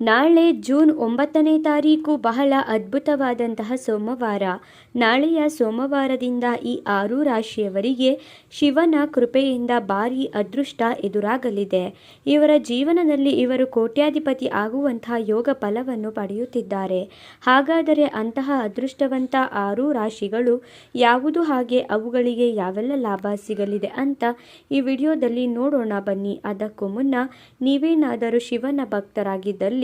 ನಾಳೆ ಜೂನ್ ಒಂಬತ್ತನೇ ತಾರೀಕು ಬಹಳ ಅದ್ಭುತವಾದಂತಹ ಸೋಮವಾರ. ನಾಳೆಯ ಸೋಮವಾರದಿಂದ ಈ ಆರು ರಾಶಿಯವರಿಗೆ ಶಿವನ ಕೃಪೆಯಿಂದ ಭಾರಿ ಅದೃಷ್ಟ ಎದುರಾಗಲಿದೆ. ಇವರ ಜೀವನದಲ್ಲಿ ಇವರು ಕೋಟ್ಯಾಧಿಪತಿ ಆಗುವಂತಹ ಯೋಗ ಫಲವನ್ನು ಪಡೆಯುತ್ತಿದ್ದಾರೆ. ಹಾಗಾದರೆ ಅಂತಹ ಅದೃಷ್ಟವಂತ ಆರು ರಾಶಿಗಳು ಯಾವುದು ಹಾಗೆ ಅವುಗಳಿಗೆ ಯಾವೆಲ್ಲ ಲಾಭ ಸಿಗಲಿದೆ ಅಂತ ಈ ವಿಡಿಯೋದಲ್ಲಿ ನೋಡೋಣ ಬನ್ನಿ. ಅದಕ್ಕೂ ಮುನ್ನ ನೀವೇನಾದರೂ ಶಿವನ ಭಕ್ತರಾಗಿದ್ದಲ್ಲಿ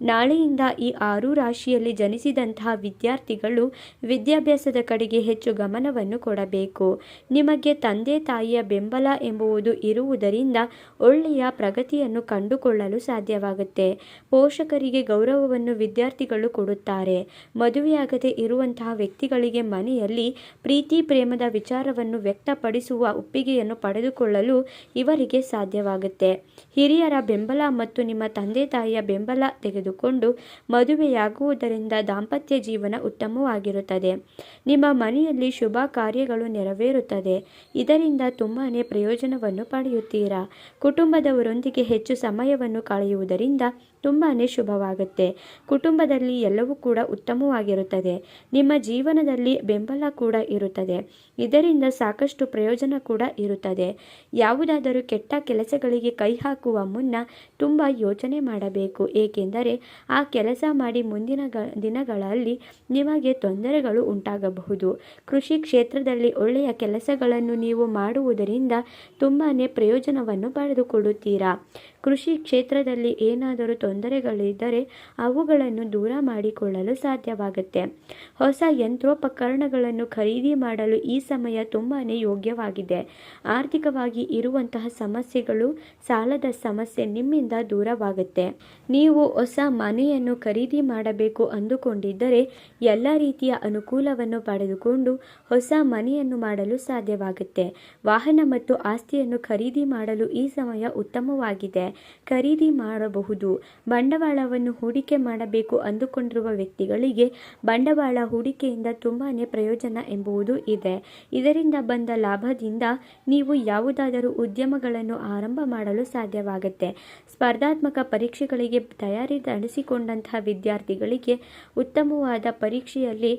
ನಾಳೆಯಿಂದ ಈ ಆರು ರಾಶಿಯಲ್ಲಿ ಜನಿಸಿದಂತಹ ವಿದ್ಯಾರ್ಥಿಗಳು ವಿದ್ಯಾಭ್ಯಾಸದ ಕಡೆಗೆ ಹೆಚ್ಚು ಗಮನವನ್ನು ಕೊಡಬೇಕು. ನಿಮಗೆ ತಂದೆ ತಾಯಿಯ ಬೆಂಬಲ ಎಂಬುವುದು ಇರುವುದರಿಂದ ಒಳ್ಳೆಯ ಪ್ರಗತಿಯನ್ನು ಕಂಡುಕೊಳ್ಳಲು ಸಾಧ್ಯವಾಗುತ್ತೆ. ಪೋಷಕರಿಗೆ ಗೌರವವನ್ನು ವಿದ್ಯಾರ್ಥಿಗಳು ಕೊಡುತ್ತಾರೆ. ಮದುವೆಯಾಗದೆ ಇರುವಂತಹ ವ್ಯಕ್ತಿಗಳಿಗೆ ಮನೆಯಲ್ಲಿ ಪ್ರೀತಿ ಪ್ರೇಮದ ವಿಚಾರವನ್ನು ವ್ಯಕ್ತಪಡಿಸುವ ಒಪ್ಪಿಗೆಯನ್ನು ಪಡೆದುಕೊಳ್ಳಲು ಇವರಿಗೆ ಸಾಧ್ಯವಾಗುತ್ತೆ. ಹಿರಿಯರ ಬೆಂಬಲ ಮತ್ತು ನಿಮ್ಮ ತಂದೆ ತಾಯಿಯ ಬೆಂಬಲ ತೆಗೆದುಕೊಂಡು ಮದುವೆಯಾಗುವುದರಿಂದ ದಾಂಪತ್ಯ ಜೀವನ ಉತ್ತಮವಾಗಿರುತ್ತದೆ. ನಿಮ್ಮ ಮನೆಯಲ್ಲಿ ಶುಭ ಕಾರ್ಯಗಳು ನೆರವೇರುತ್ತದೆ. ಇದರಿಂದ ತುಂಬಾ ಪ್ರಯೋಜನವನ್ನು ಪಡೆಯುತ್ತೀರಾ? ಕುಟುಂಬದವರೊಂದಿಗೆ ಹೆಚ್ಚು ಸಮಯವನ್ನು ಕಳೆಯುವುದರಿಂದ ತುಂಬಾ ಶುಭವಾಗುತ್ತೆ. ಕುಟುಂಬದಲ್ಲಿ ಎಲ್ಲವೂ ಕೂಡ ಉತ್ತಮವಾಗಿರುತ್ತದೆ. ನಿಮ್ಮ ಜೀವನದಲ್ಲಿ ಬೆಂಬಲ ಕೂಡ ಇರುತ್ತದೆ. ಇದರಿಂದ ಸಾಕಷ್ಟು ಪ್ರಯೋಜನ ಕೂಡ ಇರುತ್ತದೆ. ಯಾವುದಾದರೂ ಕೆಟ್ಟ ಕೆಲಸಗಳಿಗೆ ಕೈ ಹಾಕುವ ಮುನ್ನ ತುಂಬ ಯೋಚನೆ ಮಾಡಬೇಕು. ಏಕೆಂದರೆ ಆ ಕೆಲಸ ಮಾಡಿ ಮುಂದಿನ ದಿನಗಳಲ್ಲಿ ನಿಮಗೆ ತೊಂದರೆಗಳು ಉಂಟಾಗಬಹುದು. ಕೃಷಿ ಕ್ಷೇತ್ರದಲ್ಲಿ ಒಳ್ಳೆಯ ಕೆಲಸಗಳನ್ನು ನೀವು ಮಾಡುವುದರಿಂದ ತುಂಬಾ ಪ್ರಯೋಜನವನ್ನು ಪಡೆದುಕೊಳ್ಳುತ್ತೀರಾ? ಕೃಷಿ ಕ್ಷೇತ್ರದಲ್ಲಿ ಏನಾದರೂ ತೊಂದರೆಗಳಿದ್ದರೆ ಅವುಗಳನ್ನು ದೂರ ಮಾಡಿಕೊಳ್ಳಲು ಸಾಧ್ಯವಾಗುತ್ತೆ. ಹೊಸ ಯಂತ್ರೋಪಕರಣಗಳನ್ನು ಖರೀದಿ ಮಾಡಲು ಈ ಸಮಯ ತುಂಬಾ ಯೋಗ್ಯವಾಗಿದೆ. ಆರ್ಥಿಕವಾಗಿ ಇರುವಂತಹ ಸಮಸ್ಯೆಗಳು ಸಾಲದ ಸಮಸ್ಯೆ ನಿಮ್ಮಿಂದ ದೂರವಾಗುತ್ತೆ. ನೀವು ಹೊಸ ಮನೆಯನ್ನು ಖರೀದಿ ಮಾಡಬೇಕು ಅಂದುಕೊಂಡಿದ್ದರೆ ಎಲ್ಲ ರೀತಿಯ ಅನುಕೂಲವನ್ನು ಪಡೆದುಕೊಂಡು ಹೊಸ ಮನೆಯನ್ನು ಮಾಡಲು ಸಾಧ್ಯವಾಗುತ್ತೆ. ವಾಹನ ಮತ್ತು ಆಸ್ತಿಯನ್ನು ಖರೀದಿ ಮಾಡಲು ಈ ಸಮಯ ಉತ್ತಮವಾಗಿದೆ. ಖರೀದಿ ಮಾಡಬಹುದು. ಬಂಡವಾಳವನ್ನು ಹೂಡಿಕೆ ಮಾಡಬೇಕು ಅಂದುಕೊಂಡಿರುವ ವ್ಯಕ್ತಿಗಳಿಗೆ ಬಂಡವಾಳ ಹೂಡಿಕೆಯಿಂದ ತುಂಬಾ ಪ್ರಯೋಜನ ಎಂಬುದು ಇದೆ. ಇದರಿಂದ ಬಂದ ಲಾಭದಿಂದ ನೀವು ಯಾವುದಾದರೂ ಉದ್ಯಮಗಳನ್ನು ಆರಂಭ ಮಾಡಲು ಸಾಧ್ಯವಾಗುತ್ತೆ. ಸ್ಪರ್ಧಾತ್ಮಕ ಪರೀಕ್ಷೆಗಳಿಗೆ ತಯಾರಿ ನಡೆಸಿಕೊಂಡಂತಹ ವಿದ್ಯಾರ್ಥಿಗಳಿಗೆ ಉತ್ತಮವಾದ ಪರೀಕ್ಷೆಯಲ್ಲಿ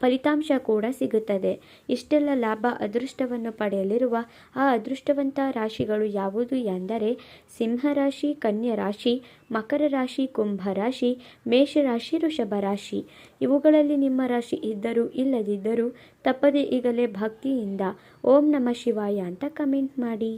ಫಲಿತಾಂಶ ಕೂಡ ಸಿಗುತ್ತದೆ. ಇಷ್ಟೆಲ್ಲ ಲಾಭ ಅದೃಷ್ಟವನ್ನು ಪಡೆಯಲಿರುವ ಆ ಅದೃಷ್ಟವಂತ ರಾಶಿಗಳು ಯಾವುದು ಎಂದರೆ ಸಿಂಹರಾಶಿ ಕನ್ಯಾ ರಾಶಿ, ಮಕರ ರಾಶಿ, ಕುಂಭ ರಾಶಿ, ಮೇಷ ರಾಶಿ ಋಷಭ ರಾಶಿ. ಇವುಗಳಲ್ಲಿ ನಿಮ್ಮ ರಾಶಿ ಇದ್ದರೂ ಇಲ್ಲದಿದ್ದರೂ ತಪ್ಪದೆ ಈಗಲೇ ಭಕ್ತಿಯಿಂದ ಓಂ ನಮ ಶಿವಾಯ ಅಂತ ಕಮೆಂಟ್ ಮಾಡಿ.